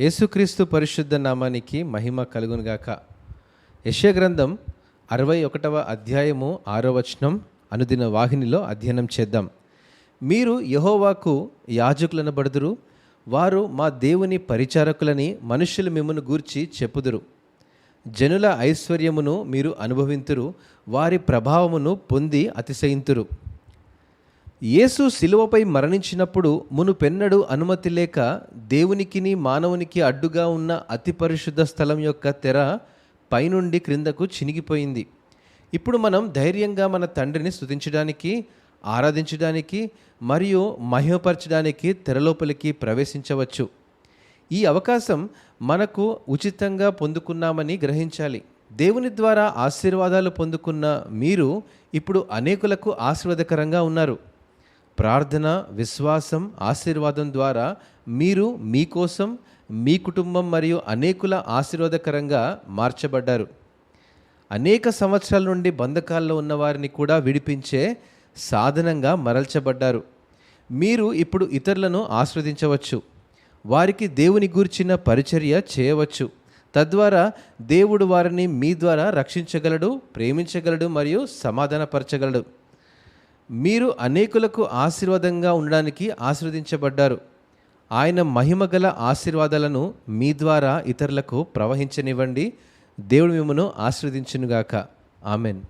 యేసుక్రీస్తు పరిశుద్ధ నామానికి మహిమ కలుగునుగాక. యశగ్రంథం గ్రంథం అరవై ఒకటవ అధ్యాయము ఆరో వచనం అనుదిన వాహినిలో అధ్యయనం చేద్దాం. మీరు యహోవాకు యాజకులను బడుదురు వారు మా దేవుని పరిచారకులని మనుషులు మిమ్మను గూర్చి చెప్పుదురు. జనుల ఐశ్వర్యమును మీరు అనుభవింతురు వారి ప్రభావమును పొంది అతిశయింతురు. యేసు శిలువపై మరణించినప్పుడు మునుపెన్నడు అనుమతి లేక దేవునికిని మానవునికి అడ్డుగా ఉన్న అతి పరిశుద్ధ స్థలం యొక్క తెర పైనుండి క్రిందకు చినిగిపోయింది. ఇప్పుడు మనం ధైర్యంగా మన తండ్రిని స్థుతించడానికి ఆరాధించడానికి మరియు మహిమపరచడానికి తెరలోపలికి ప్రవేశించవచ్చు. ఈ అవకాశం మనకు ఉచితంగా పొందుకున్నామని గ్రహించాలి. దేవుని ద్వారా ఆశీర్వాదాలు పొందుకున్న మీరు ఇప్పుడు అనేకులకు ఆశీర్వాదకరంగా ఉన్నారు. ప్రార్థన విశ్వాసం ఆశీర్వాదం ద్వారా మీరు మీకోసం మీ కుటుంబం మరియు అనేకుల ఆశీర్వాదకరంగా మార్చబడ్డారు. అనేక సంవత్సరాల నుండి బంధకాల్లో ఉన్న వారిని కూడా విడిపించే సాధనంగా మరల్చబడ్డారు. మీరు ఇప్పుడు ఇతరులను ఆస్వాదించవచ్చు. వారికి దేవుని గూర్చిన పరిచర్య చేయవచ్చు. తద్వారా దేవుడు వారిని మీ ద్వారా రక్షించగలడు ప్రేమించగలడు మరియు సమాధానపరచగలడు. మీరు అనేకులకు ఆశీర్వాదంగా ఉండడానికి ఆశీర్వదించబడ్డారు. ఆయన మహిమగల ఆశీర్వాదాలను మీ ద్వారా ఇతరులకు ప్రవహించనివ్వండి. దేవుడు మిమ్మను ఆశీర్వదించునుగాక. ఆమెన్.